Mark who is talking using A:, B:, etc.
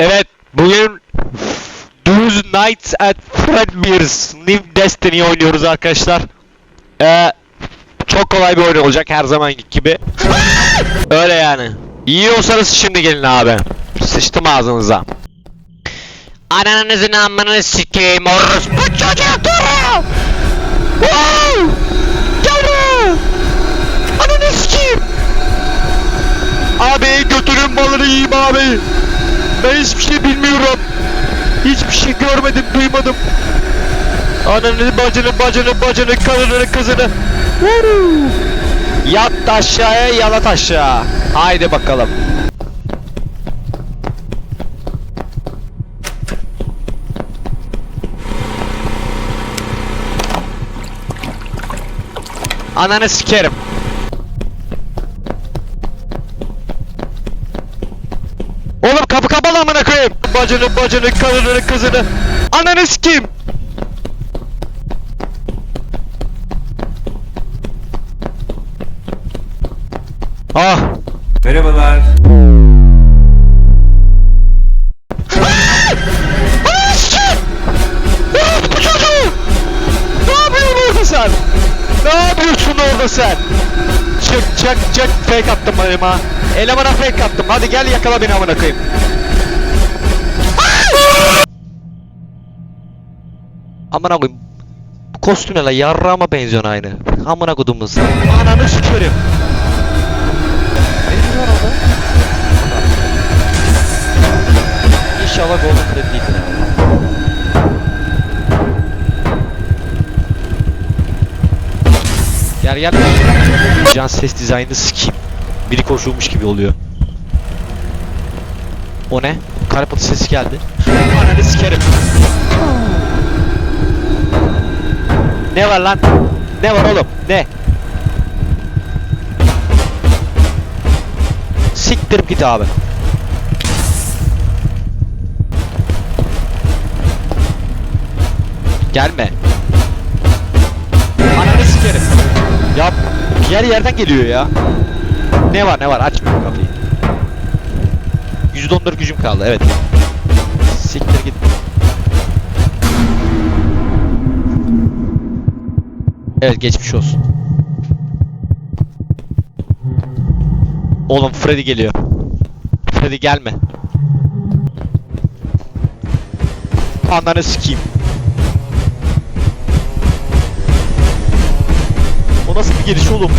A: Evet, bugün Those Nights at Fredbear's New Destiny oynuyoruz arkadaşlar. Ee, çok kolay bir oyun olacak her zamanki gibi. Öyle yani. İyi olsanız şimdi gelin abi. Sıçtım ağzınıza. Ananızın amını sikeyim orospu çocuğu dur! Wow! Buraya! Ananı sikeyim! Abi götürün balını yiyeyim abi. Ben hiçbir şey bilmiyorum. Hiçbir şey görmedim, duymadım. Ananı, bacını, bacını, bacını, karını, kızını. Yat aşağıya, yalat aşağı. Haydi bakalım. Ananı sikerim. Oğlum kapı kapalı koyayım. Bacını bacını karını kızını. Ananı sikeyim. Ah.
B: Merhabalar.
A: Sikeyim. Sen? Ne yapıyorsun orada sen? Çık çık çık fake attım elime. Elemana fake attım. Hadi gel yakala beni amına koyayım. Amına koyayım. Kostüm ne la yarrağıma benziyor aynı. Amına kodumuz. Ananı sikerim. İnşallah Golden Fred değildir. Gel gel. Can ses dizaynını sikeyim. Biri koşulmuş gibi oluyor. O ne? Karpatı sesi geldi. Ne var lan? Ne var oğlum? Ne? Siktir git abi. Gelme. Ananı sikerim. Ya diğer yerden geliyor ya. Ne var ne var açma kapıyı. %14 gücüm kaldı evet. Siktir git. Evet geçmiş olsun. Oğlum Freddy geliyor. Freddy gelme. Ananı sikeyim. O nasıl bir geliş oğlum?